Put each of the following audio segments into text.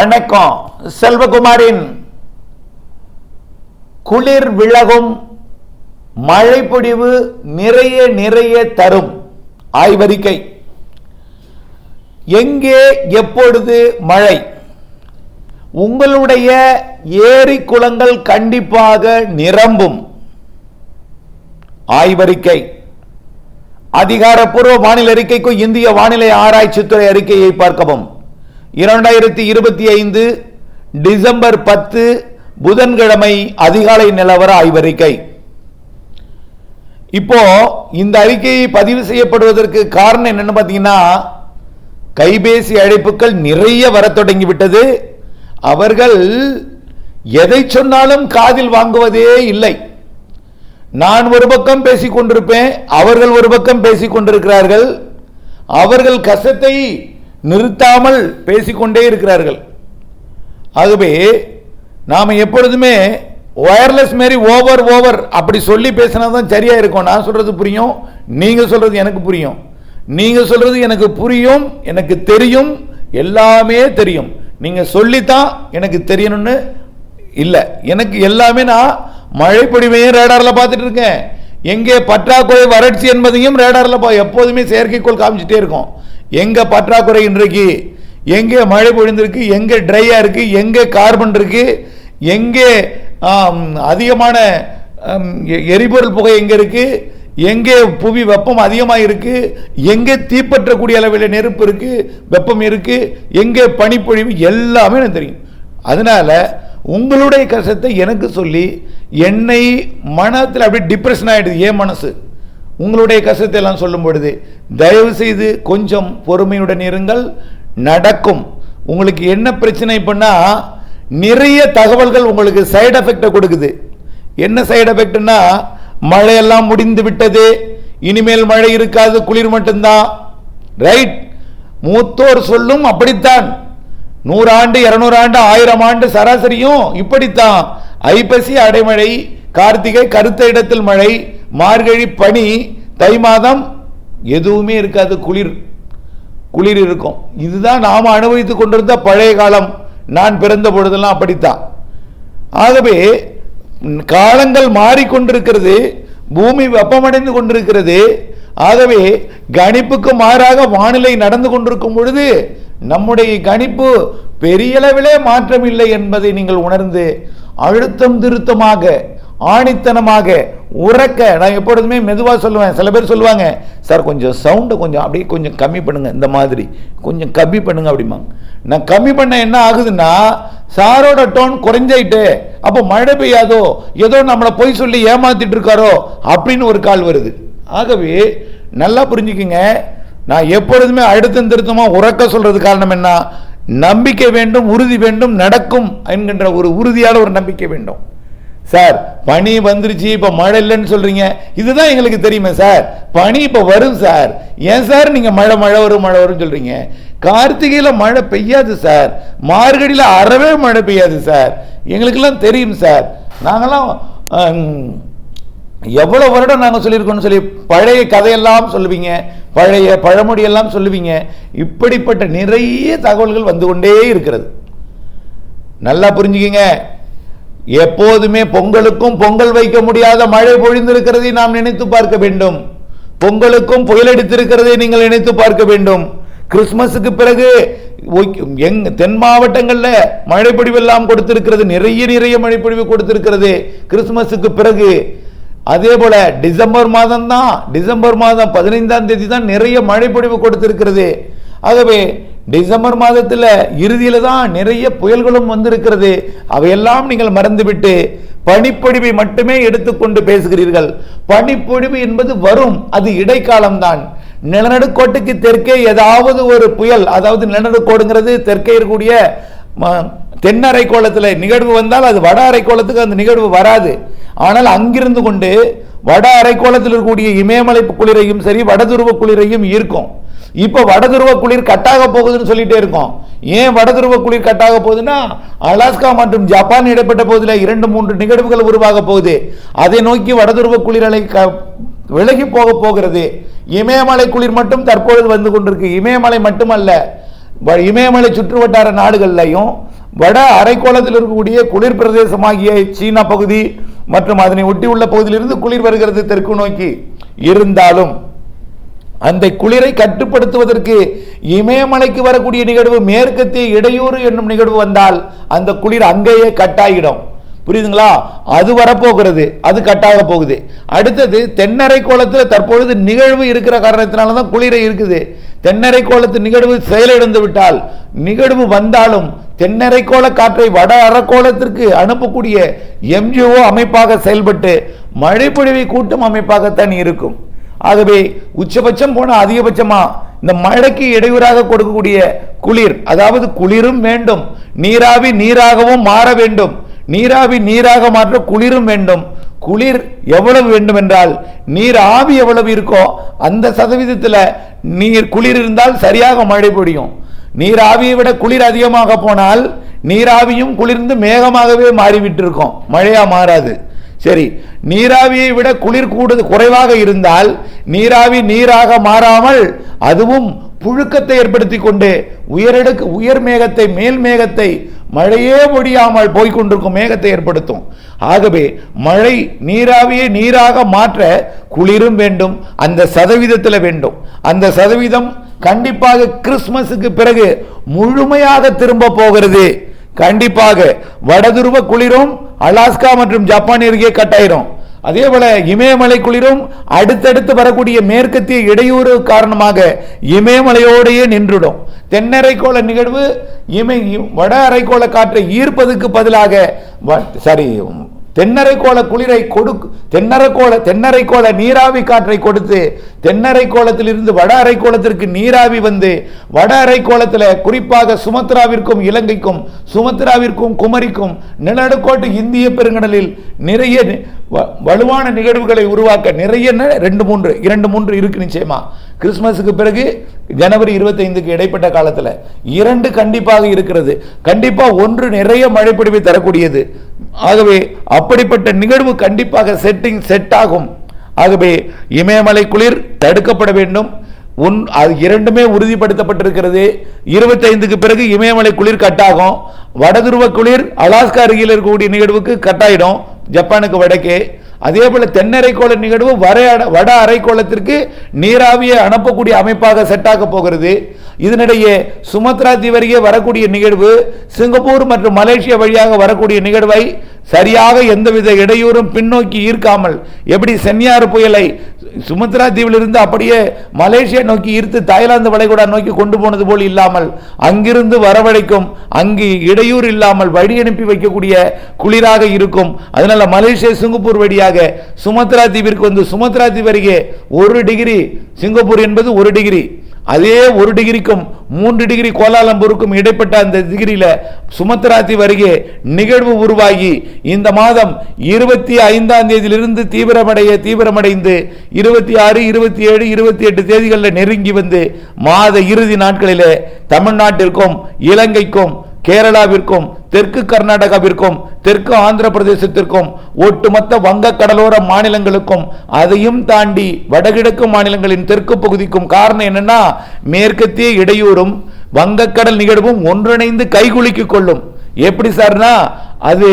வணக்கம். செல்வகுமாரின் குளிர் விலகும் மழைப்பொடிவு நிறைய நிறைய தரும் ஆய்வறிக்கை. எங்கே எப்பொழுது மழை? உங்களுடைய ஏரி குளங்கள் கண்டிப்பாக நிரம்பும். ஆய்வறிக்கை. அதிகாரப்பூர்வ வானிலை அறிக்கைக்கும் இந்திய வானிலை ஆராய்ச்சித்துறை அறிக்கையை பார்க்கவும். இரண்டாயிரத்தி இருபத்தி ஐந்து டிசம்பர் பத்து புதன்கிழமை அதிகாலை நிலவர ஆய்வறிக்கை. இப்போ இந்த அறிக்கையை பதிவு செய்யப்படுவதற்கு காரணம் என்னன்னு பார்த்தீங்கன்னா கைபேசி அழைப்புகள் நிறைய வரத் தொடங்கிவிட்டது. அவர்கள் எதை சொன்னாலும் காதில் வாங்குவதே இல்லை. நான் ஒரு பக்கம் பேசிக் கொண்டிருப்பேன் அவர்கள் ஒரு பக்கம் பேசிக் கொண்டிருக்கிறார்கள் அவர்கள் கசத்தை நிறுத்தாமல் பேசிக்கொண்டே இருக்கிறார்கள். ஆகவே நாம் எப்பொழுதுமே ஒயர்லெஸ் மாரி ஓவர் ஓவர் அப்படி சொல்லி பேசினா தான் சரியாக இருக்கும். நான் சொல்கிறது புரியும்? நீங்கள் சொல்கிறது எனக்கு புரியும். நீங்கள் சொல்கிறது எனக்கு புரியும் எனக்கு தெரியும் எல்லாமே தெரியும். நீங்கள் சொல்லித்தான் எனக்கு தெரியணும்னு இல்லை. எனக்கு எல்லாமே நான் மழை பொழிவையும் ரேடாரில் பார்த்துட்டு இருக்கேன். எங்கே பற்றாக்குறை வறட்சி என்பதையும் ரேடாரில் பா எப்போதுமே செயற்கைக்கோள் காமிச்சிட்டே இருக்கும். எங்கே பற்றாக்குறை இன்றைக்கு? எங்கே மழை பொழிந்திருக்கு? எங்கே ட்ரையாக இருக்குது எங்கே கார்பன் இருக்குது எங்கே அதிகமான எ- எரிபொருள் புகை எங்கே இருக்குது எங்கே புவி வெப்பம் அதிகமாக இருக்குது எங்கே தீப்பற்றக்கூடிய அளவில் நெருப்பு இருக்குது வெப்பம் இருக்குது எங்கே பனிப்பொழிவு? எல்லாமே எனக்கு தெரியும். அதனால உங்களுடைய கஷ்டத்தை எனக்கு சொல்லி என்னை மனத்தில் அப்படியே டிப்ரெஷன் ஆயிடுது ஏன் மனசு? உங்களுடைய கஷ்டத்தை எல்லாம் சொல்லும் பொழுது தயவு செய்து கொஞ்சம் பொறுமையுடன் இருங்கள் நடக்கும். உங்களுக்கு என்ன பிரச்சனை பண்ணா நிறைய தகவல்கள் உங்களுக்கு சைடு எஃபெக்டை கொடுக்குது. என்ன சைடு எஃபெக்ட்னா மழையெல்லாம் முடிந்து விட்டது. இனிமேல் மழை இருக்காது குளிர் மட்டும்தான். ரைட் மூத்தோர் சொல்லும் அப்படித்தான். நூறு ஆண்டு ஆண்டு ஆயிரம் ஆண்டு சராசரியும் இப்படித்தான். ஐப்பசி அடைமழை கார்த்திகை கருத்த இடத்தில் மழை மார்கழி பனி தை மாதம் எதுவுமே இருக்காது குளிர். குளிர் இருக்கும். இதுதான் நாம் அனுபவித்துக் கொண்டிருந்த பழைய காலம். நான் பிறந்த பொழுதெல்லாம் அப்படித்தான். ஆகவே காலங்கள் மாறிக்கொண்டிருக்கிறது பூமி வெப்பமடைந்து கொண்டிருக்கிறது. ஆகவே கணிப்புக்கு மாறாக வானிலை நடந்து கொண்டிருக்கும் பொழுது நம்முடைய கணிப்பு பெரியளவிலே மாற்றமில்லை மாற்றம் இல்லை என்பதை நீங்கள் உணர்ந்து அழுத்தம் திருத்தமாக ஆணித்தனமாக உறக்க. நான் எப்பொழுதுமே மெதுவாக சொல்லுவேன். சில பேர் சொல்லுவாங்க சார் கொஞ்சம் சவுண்டை கொஞ்சம் அப்படியே கொஞ்சம் கம்மி பண்ணுங்க இந்த மாதிரி. கொஞ்சம் கம்மி பண்ணுங்க அப்படிம்பாங்க. நான் கம்மி பண்ண என்ன ஆகுதுன்னா சாரோட டோன் குறைஞ்சாயிட்டு அப்போ மழை பெய்யாதோ ஏதோ நம்மளை பொய் சொல்லி ஏமாத்திட்டு இருக்காரோ அப்படின்னு ஒரு கால் வருது. ஆகவே நல்லா புரிஞ்சுக்குங்க. நான் எப்பொழுதுமே அழுத்தம் திருத்தமா உறக்க சொல்றது காரணம் என்ன? நம்பிக்கை வேண்டும் உறுதி வேண்டும் நடக்கும் என்கின்ற ஒரு உறுதியான ஒரு நம்பிக்கை வேண்டும். சார் பனி வந்துருச்சு இப்ப மழை இல்லைன்னு சொல்றீங்க. இதுதான் எங்களுக்கு தெரியுமே சார். பனி இப்ப வரும் சார். ஏன் சார் நீங்க மழை மழை வரும் மழை வரும் சொல்றீங்க? கார்த்திகையில மழை பெய்யாது சார். மார்கழியில அறவே மழை பெய்யாது சார். எங்களுக்கெல்லாம் தெரியும் சார். நாங்களாம் எவ்வளோ எவ்வளவு வருடம் நாங்கள் சொல்லியிருக்கோம்னு சொல்லி பழைய கதையெல்லாம் சொல்லுவீங்க. பழைய பழமொழியெல்லாம் சொல்லுவீங்க. இப்படிப்பட்ட நிறைய தகவல்கள் வந்து கொண்டே இருக்கிறது. நல்லா புரிஞ்சுக்கிங்க. எப்போதுமே பொங்கலுக்கும் பொங்கல் வைக்க முடியாத மழை பொழிந்திருக்கிறதை நாம் நினைத்து பார்க்க வேண்டும். பொங்கலுக்கும் புயலடித்திருக்கிறதை நீங்கள் நினைத்து பார்க்க வேண்டும். கிறிஸ்மஸுக்கு பிறகு எங் தென் மாவட்டங்களில் மழைப்பொழிவெல்லாம் கொடுத்திருக்கிறது. நிறைய நிறைய மழைப்பொழிவு கொடுத்திருக்கிறது. கிறிஸ்மஸுக்கு பிறகு அதே போல டிசம்பர் மாதம் தான் டிசம்பர் மாதம் பதினைந்தாம் தேதி தான் நிறைய மழைப்பொழிவு கொடுத்திருக்கிறது. ஆகவே டிசம்பர் மாதத்தில் இறுதியில் தான் நிறைய புயல்களும் வந்திருக்கிறது. அவையெல்லாம் நீங்கள் மறந்துவிட்டு பனிப்பொழிவை மட்டுமே எடுத்துக்கொண்டு பேசுகிறீர்கள். பனிப்பொழிவு என்பது வரும் அது இடைக்காலம்தான். நிலநடுக்கோட்டுக்கு தெற்கே ஏதாவது ஒரு புயல் அதாவது நிலநடுக்கோடுங்கிறது தெற்கே இருக்கக்கூடிய ம- தென் அரைக்கோளத்தில் நிகழ்வு வந்தால் அது வட அரைக்கோளத்துக்கு அந்த நிகழ்வு வராது. ஆனால் அங்கிருந்து கொண்டு வட அரைக்கோளத்தில் இருக்கக்கூடிய இமயமலை குளிரையும் சரி வடதுருவ குளிரையும் ஈர்க்கும். இப்போ வடதுருவ குளிர் கட்டாக போகுதுன்னு சொல்லிட்டே இருக்கோம். ஏன் வடதுருவ குளிர் கட்டாக போகுதுன்னா அலாஸ்கா மற்றும் ஜப்பான் இடைப்பட்ட பகுதியில் இரண்டு மூன்று நிகழ்வுகள் உருவாக போகுது. அதை நோக்கி வடதுருவ குளிர் அலை க- விலகி போக போகிறது. இமயமலை குளிர் மட்டும் தற்பொழுது வந்து கொண்டிருக்கு. இமயமலை மட்டுமல்ல வ- இமயமலை சுற்றுவட்டார நாடுகள்லையும் வட அரைக்கோளத்தில் இருக்கக்கூடிய குளிர் பிரதேசமாகிய சீனா பகுதி மற்றும் அதனை ஒட்டியுள்ள பகுதியிலிருந்து குளிர் வருகிறது தெற்கு நோக்கி. இருந்தாலும் அந்த குளிரை கட்டுப்படுத்துவதற்கு இமயமலைக்கு வரக்கூடிய நிகழ்வு மேற்கத்திய இடையூறு என்னும் நிகழ்வு வந்தால் அந்த குளிர் அங்கேயே கட்டாயிடும். புரியுதுங்களா? அது வரப்போகிறது. அது கட்டாக போகுது. அடுத்தது தென்னரை கோலத்தில் தற்பொழுது நிகழ்வு இருக்கிற காரணத்தினால தான் குளிரை இருக்குது. தென்னரை கோலத்து நிகழ்வு செயலிழந்து விட்டால் நிகழ்வு வந்தாலும் தென்னரை கோல காற்றை வட அறக்கோலத்திற்கு அனுப்பக்கூடிய எம்ஜிஓ அமைப்பாக செயல்பட்டு மழைப்பொழிவை கூட்டும் அமைப்பாகத்தான் இருக்கும். ஆகவே உச்சபட்சம் போன அதிகபட்சமா இந்த மழைக்கு இடையூறாக கொடுக்கக்கூடிய குளிர் அதாவது குளிரும் வேண்டும் நீராவி நீராகவும் மாற வேண்டும் நீராவி நீராக மாற்ற குளிரும் வேண்டும். குளிர் எவ்வளவு வேண்டும் என்றால் நீர் ஆவி எவ்வளவு இருக்கோ அந்த சதவீதத்தில் நீர் குளிர் இருந்தால் சரியாக மழை பொழியும். நீராவியை விட குளிர் அதிகமாக போனால் நீராவியும் குளிர்ந்து மேகமாகவே மாறிவிட்டிருக்கும். மழையா மாறாது. சரி நீராவியை விட குளிர் கூடுது குறைவாக இருந்தால் நீராவி நீராக மாறாமல் அதுவும் புழுக்கத்தை ஏற்படுத்தி கொண்டு உயரடுக்கு உயர் மேகத்தை மேல் மேகத்தை மழையே முடியாமல் போய்க்கொண்டிருக்கும் மேகத்தை ஏற்படுத்தும். ஆகவே மழை நீராவியை நீராக மாற்ற குளிரும் வேண்டும் அந்த சதவீதத்தில் வேண்டும். அந்த சதவீதம் கண்டிப்பாக கிறிஸ்மஸுக்கு பிறகு முழுமையாக திரும்ப போகிறது. கண்டிப்பாக வடதுருவ குளிரும் அலாஸ்கா மற்றும் ஜப்பான் அருகே கட்டாயிரும். அதே போல இமயமலை குளிரும் அடுத்தடுத்து வரக்கூடிய மேற்கத்திய இடையூறு காரணமாக இமயமலையோடையே நின்றுடும். தென்னரைக்கோள நிகழ்வு இமை வட அரைக்கோள காற்றை ஈர்ப்பதற்கு பதிலாக வ- தென்னரை தென்னரைக்கோள குளிரை கொடுக்கு தென்னரைக்கோள தென்னரைக்கோள நீராவி காற்றை கொடுத்து தென்னரைக்கோளத்திலிருந்து வட அரைக்கோளத்திற்கு நீராவி வந்து வட அரைக்கோளத்தில் குறிப்பாக சுமத்ராவிற்கும் இலங்கைக்கும் சுமத்ராவிற்கும் குமரிக்கும் நிலநடுக்கோட்டு இந்திய பெருங்கடலில் நிறைய நி- வ- வலுவான நிகழ்வுகளை உருவாக்க நிறைய ரெண்டு மூன்று இரண்டு மூன்று இருக்கு நிச்சயமா. கிறிஸ்மஸுக்கு பிறகு ஜனவரி இருபத்தைந்துக்கு இடைப்பட்ட காலத்தில் இரண்டு கண்டிப்பாக இருக்கிறது. கண்டிப்பாக ஒன்று நிறைய மழைப்பிடிவை தரக்கூடியது. ஆகவே அப்படிப்பட்ட நிகழ்வு கண்டிப்பாக செட்டிங் செட் ஆகும். ஆகவே இமயமலை குளிர் தடுக்கப்பட வேண்டும். உன் அது இரண்டுமே உறுதிப்படுத்தப்பட்டிருக்கிறது. இருபத்தைந்துக்கு பிறகு இமயமலை குளிர் கட்டாகும். வடதுருவ குளிர் அலாஸ்கா அருகில் இருக்கக்கூடிய நிகழ்வுக்கு கட்டாயிடும். ஜப்பானுக்கு வடக்கே. அதே போல தென்னரைக்கோள நிகழ்வு வர வட அரைக்கோளத்திற்கு நீராவியை அனுப்பக்கூடிய அமைப்பாக செட்டாக போகிறது. இதனிடையே சுமத்ரா தீவரியே வரக்கூடிய நிகழ்வு சிங்கப்பூர் மற்றும் மலேசியா வழியாக வரக்கூடிய நிகழ்வை சரியாக எந்தவித இடையூறும் பின்னோக்கி ஈர்க்காமல் எப்படி சென்னியார் புயலை சுமத்ரா தீவிலிருந்து அப்படியே மலேசியா நோக்கி ஈர்த்து தாய்லாந்து வளைகுடா நோக்கி கொண்டு போனது போல் இல்லாமல் அங்கிருந்து வரவழைக்கும் அங்கு இடையூறு இல்லாமல் வழி அனுப்பி வைக்கக்கூடிய குளிராக இருக்கும். அதனால மலேசியா சிங்கப்பூர் வழியாக சுமத்ரா தீவிற்கு வந்து சுமத்ரா தீவருகே ஒரு டிகிரி சிங்கப்பூர் என்பது ஒரு டிகிரி. அதே ஒரு டிகிரிக்கும் மூன்று டிகிரி கோலாலம்பூருக்கும் இடைப்பட்ட அந்த டிகிரியில் சுமத்ராத்தி வருகே அருகே நிகழ்வு உருவாகி இந்த மாதம் இருபத்தி ஐந்தாம் தேதியிலிருந்து தீவிரமடைய தீவிரமடைந்து இருபத்தி ஆறு இருபத்தி ஏழு இருபத்தி எட்டு தேதிகளில் நெருங்கி வந்து மாத இறுதி நாட்களிலே தமிழ்நாட்டிற்கும் இலங்கைக்கும் கேரளாவிற்கும் தெற்கு கர்நாடகாவிற்கும் தெற்கு ஆந்திர பிரதேசத்திற்கும் ஒட்டுமொத்த வங்க கடலோர மாநிலங்களுக்கும் அதையும் தாண்டி வடகிழக்கு மாநிலங்களின் தெற்கு பகுதிக்கும் காரணம் என்னன்னா மேற்கத்திய இடையூறும் வங்கக்கடல் நிகழ்வும் ஒன்றிணைந்து கைகுலுக்கிக் கொள்ளும். எப்படி சார்னா அது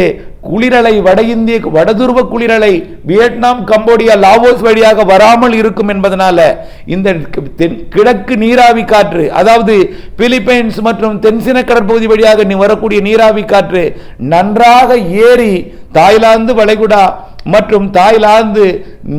குளிரலை வட இந்திய வடதுருவ குளிரலை வியட்நாம் கம்போடியா லாவோஸ் வழியாக வராமல் இருக்கும் என்பதனால இந்த தென்- கிழக்கு நீராவி காற்று அதாவது பிலிப்பைன்ஸ் மற்றும் தென்சின கடற்பகுதி வழியாக நீ வரக்கூடிய நீராவி காற்று நன்றாக ஏறி தாய்லாந்து வளைகுடா மற்றும் தாய்லாந்து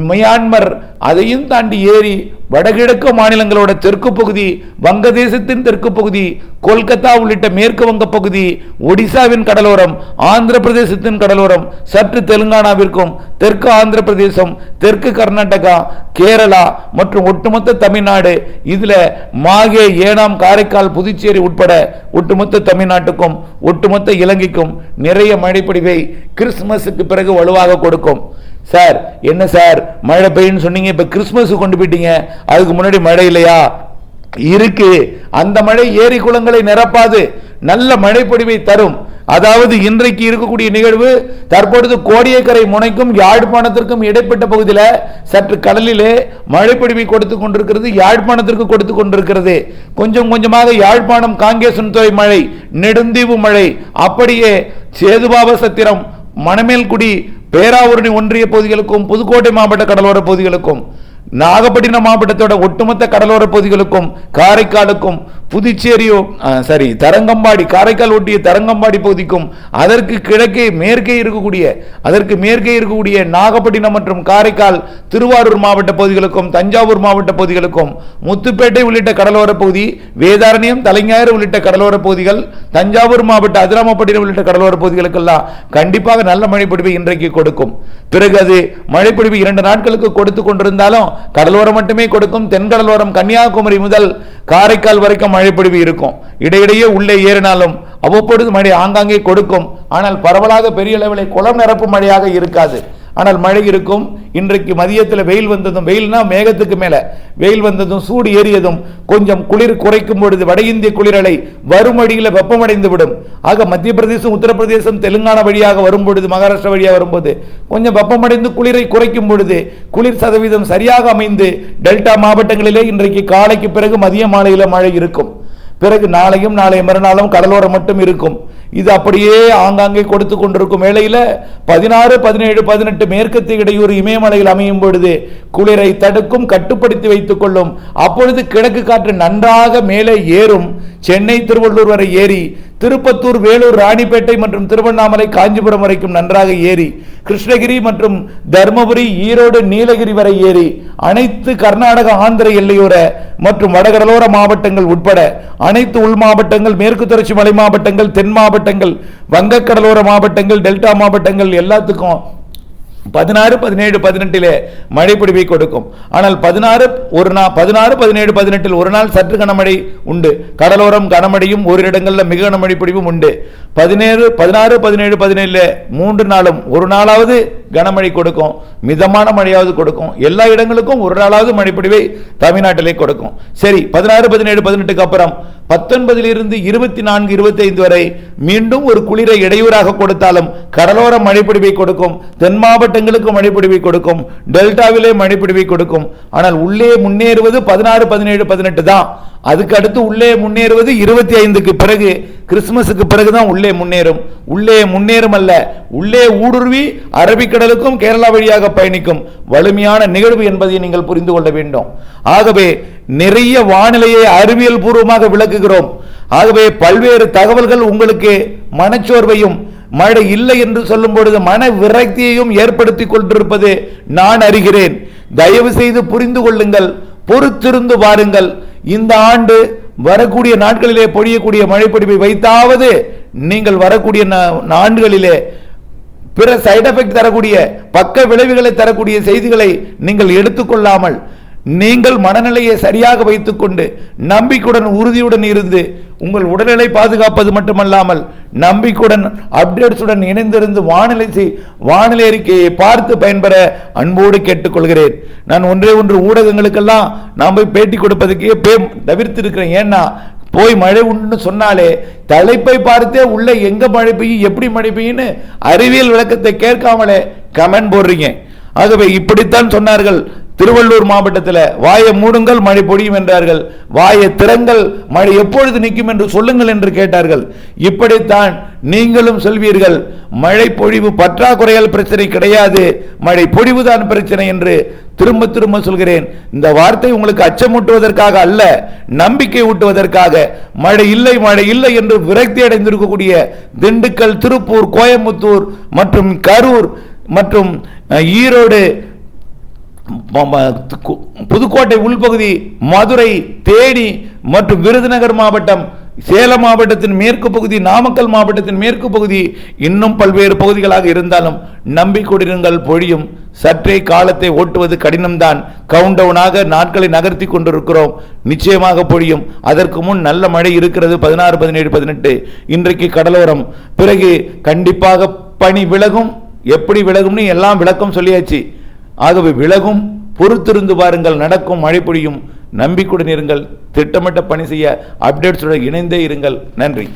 மியான்மர் அதையும் தாண்டி ஏறி வடகிழக்கு மாநிலங்களோட தெற்கு பகுதி வங்கதேசத்தின் தெற்கு பகுதி கொல்கத்தா உள்ளிட்ட மேற்கு வங்க பகுதி ஒடிசாவின் கடலோரம் ஆந்திர பிரதேசத்தின் கடலோரம் சற்று தெலுங்கானாவிற்கும் தெற்கு ஆந்திர பிரதேசம் தெற்கு கர்நாடகா கேரளா மற்றும் ஒட்டுமொத்த தமிழ்நாடு. இதில் மாகே ஏனாம் காரைக்கால் புதுச்சேரி உட்பட ஒட்டுமொத்த தமிழ்நாட்டுக்கும் ஒட்டுமொத்த இலங்கைக்கும் நிறைய மழைப்பொழிவை கிறிஸ்துமஸுக்கு பிறகு வலுவாக கொடுக்கும். சார் என்ன சார்? மழை பெய்யுன்னு சொன்னீங்க இப்போ கிறிஸ்மஸுக்கு கொண்டு போயிட்டீங்க. அதுக்கு முன்னாடி மழை இல்லையா? இருக்கு. அந்த மழை ஏரி குளங்களை நிரப்பாது. நல்ல மழைப்பொடிவை தரும். அதாவது இன்றைக்கு இருக்கக்கூடிய நிகழ்வு தற்பொழுது கோடியக்கரை முனைக்கும் யாழ்ப்பாணத்திற்கும் இடைப்பட்ட பகுதியில் சற்று கடலிலே மழைப்பிடிவை கொடுத்து கொண்டிருக்கிறது யாழ்ப்பாணத்திற்கு கொடுத்து கொண்டிருக்கிறது. கொஞ்சம் கொஞ்சமாக யாழ்ப்பாணம் காங்கேசன்துறை மழை நெடுந்தீவு மழை அப்படியே சேதுபாப சத்திரம் மணமேல்குடி பேராவூரணி ஒன்றிய பகுதிகளுக்கும் புதுக்கோட்டை மாவட்ட கடலோர பகுதிகளுக்கும். நாகப்பட்டினம் மாவட்டத்தோட ஒட்டுமொத்த கடலோர பகுதிகளுக்கும் காரைக்காலுக்கும் புதுச்சேரியோ சரி தரங்கம்பாடி காரைக்கால் ஒட்டிய தரங்கம்பாடி பகுதிக்கும் அதற்கு கிழக்கே மேற்கே இருக்கக்கூடிய அதற்கு மேற்கே இருக்கக்கூடிய நாகப்பட்டினம் மற்றும் காரைக்கால் திருவாரூர் மாவட்ட பகுதிகளுக்கும் தஞ்சாவூர் மாவட்ட பகுதிகளுக்கும் முத்துப்பேட்டை உள்ளிட்ட கடலோர பகுதி வேதாரண்யம் தலைஞாயிறு உள்ளிட்ட கடலோர பகுதிகள் தஞ்சாவூர் மாவட்ட அதிராமப்பட்டினம் உள்ளிட்ட கடலோர பகுதிகளுக்கெல்லாம் கண்டிப்பாக நல்ல மழைப்பொழிவை இன்றைக்கு கொடுக்கும். பிறகு அது மழைப்பொழிவு இரண்டு நாட்களுக்கு கொடுத்து கொண்டிருந்தாலும் கடலோரம் மட்டுமே கொடுக்கும் தென்கடலோரம் கன்னியாகுமரி முதல் காரைக்கால் வரைக்கும் மழைப்பொழிவு இருக்கும். இடையிடையே உள்ளே ஏறினாலும் அவ்வப்பொழுது மழை ஆங்காங்கே கொடுக்கும். ஆனால் பரவலாக பெரிய அளவில் குளம் நிரப்பு மழையாக இருக்காது. ஆனால் மழை இருக்கும். இன்றைக்கு மதியத்தில் வெயில் வந்ததும் வெயில்னா மேகத்துக்கு மேலே. வெயில் வந்ததும் சூடு ஏறியதும் கொஞ்சம் குளிர் குறைக்கும் பொழுது வட இந்திய குளிரலை வறுமடியில் வெப்பமடைந்து விடும் ஆக மத்திய பிரதேசம் உத்தரப்பிரதேசம் தெலுங்கானா வழியாக வரும் பொழுது மகாராஷ்டிரா வழியாக வரும்போது கொஞ்சம் வெப்பமடைந்து குளிரை குறைக்கும் பொழுது குளிர் சதவீதம் சரியாக அமைந்து டெல்டா மாவட்டங்களிலே இன்றைக்கு காலைக்கு பிறகு மதிய மாலையில் மழை இருக்கும். பிறகு நாளையும் நாளை மறுநாளும் கடலோரம் மட்டும் இருக்கும். இது அப்படியே ஆங்காங்கே கொடுத்து கொண்டிருக்கும் வேளையில் பதினாறு பதினேழு பதினெட்டு மேற்கத்து இடையூறு இமயமலையில் அமையும் பொழுது குளிரை தடுக்கும் கட்டுப்படுத்தி வைத்துக் கொள்ளும். அப்பொழுது கிழக்கு காற்று நன்றாக மேலே ஏறும். சென்னை திருவள்ளூர் வரை ஏறி திருப்பத்தூர் வேலூர் ராணிப்பேட்டை மற்றும் திருவண்ணாமலை காஞ்சிபுரம் வரைக்கும் நன்றாக ஏறி கிருஷ்ணகிரி மற்றும் தர்மபுரி ஈரோடு நீலகிரி வரை ஏறி அனைத்து கர்நாடக ஆந்திர எல்லையோர மற்றும் வடகடலோர மாவட்டங்கள் உட்பட அனைத்து உள் மாவட்டங்கள் மேற்கு தொடர்ச்சி மலை மாவட்டங்கள் தென் மாவட்டங்கள் வங்கக்கடலோர மாவட்டங்கள் டெல்டா மாவட்டங்கள் எல்லாத்துக்கும் பதினாறு பதினேழு பதினெட்டிலே மழை பொழிவை கொடுக்கும். ஆனால் பதினாறு ஒரு நாள் பதினாறு பதினேழு பதினெட்டில் ஒரு நாள் சற்று கனமழை உண்டு. கடலோரம் கனமழையும் ஒரு இடங்களில் மிக கனமழை பொழிவும் உண்டு. பதினேழு பதினாறு பதினேழு பதினேழுல மூன்று நாளும் ஒரு நாளாவது கனமழை கொடுக்கும். மிதமான மழையாவது கொடுக்கும். எல்லா இடங்களுக்கும் ஒரு நாளாவது மழைப்பொழிவை தமிழ்நாட்டிலே கொடுக்கும். சரி பதினாறு பதினேழு பதினெட்டுக்கு அப்புறம் பத்தொன்பதிலிருந்து இருபத்தி நான்கு இருபத்தி ஐந்து வரை மீண்டும் ஒரு குளிரை இடையூறாக கொடுத்தாலும் கடலோர மழைப்பொழிவை கொடுக்கும். தென் மாவட்ட மாவட்டங்களுக்கும் மழைப்பிடிவை கொடுக்கும். டெல்டாவிலே மழைப்பிடிவை கொடுக்கும். ஆனால் உள்ளே முன்னேறுவது பதினாறு பதினேழு பதினெட்டு தான். அதுக்கு அடுத்து உள்ளே முன்னேறுவது இருபத்தி ஐந்துக்கு பிறகு கிறிஸ்துமஸுக்கு பிறகுதான் உள்ளே முன்னேறும். உள்ளே முன்னேறும் அல்ல உள்ளே ஊடுருவி அரபிக்கடலுக்கும் கேரளா வழியாக பயணிக்கும். வலிமையான நிகழ்வு என்பதை நீங்கள் புரிந்து கொள்ள வேண்டும். ஆகவே நிறைய வானிலையை அறிவியல் பூர்வமாக விளக்குகிறோம். ஆகவே பல்வேறு தகவல்கள் உங்களுக்கு மனச்சோர்வையும் மழை இல்லை என்று சொல்லும் பொழுது மன விரக்தியையும் ஏற்படுத்தி கொண்டிருப்பது நான் அறிகிறேன். தயவு செய்து புரிந்து கொள்ளுங்கள் பொறுத்திருந்து பாருங்கள் இந்த ஆண்டு வரக்கூடிய நாட்களிலே பொழியக்கூடிய மழைப்பிடிப்பை வைத்தாவது நீங்கள் வரக்கூடிய நா- ஆண்டுகளிலே பிற சைடு எஃபெக்ட் தரக்கூடிய பக்க விளைவுகளை தரக்கூடிய செய்திகளை நீங்கள் எடுத்துக்கொள்ளாமல் நீங்கள் மனநிலையை சரியாக வைத்துக்கொண்டு நம்பிக்கையுடன் உறுதியுடன் இருந்து உங்கள் உடல்நிலை பாதுகாப்பது மட்டுமல்லாமல் நம்பிக்கையுடன் அப்டேட்ஸுடன் இணைந்திருந்து வானிலை செய்- வானிலை அறிக்கையை பார்த்து பயன்பெற அன்போடு கேட்டுக்கொள்கிறேன். நான் ஒன்றே ஒன்று ஊடகங்களுக்கெல்லாம் நான் போய் பேட்டி கொடுப்பதுக்கே பே தவிர்த்திருக்கிறேன். ஏன்னா போய் மழை உண்டு சொன்னாலே தலைப்பை பார்த்தே உள்ள எங்க மழை பெய்யும் எப்படி மழை பெய்யும்னு அறிவியல் விளக்கத்தை கேட்காமலே கமெண்ட் போடுறீங்க. ஆகவே இப்படித்தான் சொன்னார்கள். திருவள்ளூர் மாவட்டத்தில் வாயை மூடுங்கள் மழை பொடியும் என்றார்கள். வாயை திறங்கள் மழை எப்பொழுது நிற்கும் என்று சொல்லுங்கள் என்று கேட்டார்கள். இப்படித்தான் நீங்களும் சொல்வீர்கள். மழை பொழிவு பற்றாக்குறையால் பிரச்சனை கிடையாது. மழை பொழிவுதான் பிரச்சனை என்று திரும்ப திரும்ப சொல்கிறேன். இந்த வார்த்தை உங்களுக்கு அச்சமூட்டுவதற்காக அல்ல நம்பிக்கை ஊட்டுவதற்காக. மழை இல்லை மழை இல்லை என்று விரக்தி அடைந்திருக்கக்கூடிய திண்டுக்கல் திருப்பூர் கோயம்புத்தூர் மற்றும் கரூர் மற்றும் ஈரோடு புதுக்கோட்டை உள்பகுதி மதுரை தேனி மற்றும் விருதுநகர் மாவட்டம் சேலம் மாவட்டத்தின் மேற்கு பகுதி நாமக்கல் மாவட்டத்தின் மேற்கு பகுதி இன்னும் பல்வேறு பகுதிகளாக இருந்தாலும் நம்பிக்கொண்டிருங்கள் பொழியும். சற்றே காலத்தை ஓட்டுவது கடினம்தான். கவுண்டவுனாக நாட்களை நகர்த்தி கொண்டிருக்கிறோம். நிச்சயமாக பொழியும். அதற்கு முன் நல்ல மழை இருக்கிறது. பதினாறு பதினேழு பதினெட்டு. இன்றைக்கு கடலோரம். பிறகு கண்டிப்பாக பனி விலகும். எப்படி விலகும்னு எல்லாம் விளக்கம் சொல்லியாச்சு. ஆகவே விலகும் பொறுத்திருந்து பாருங்கள் நடக்கும் மழை பொழியும் நம்பிக்கையுடன் இருங்கள் திட்டமிட்ட பணி செய்ய அப்டேட்ஸுடன் இணைந்தே இருங்கள். நன்றி.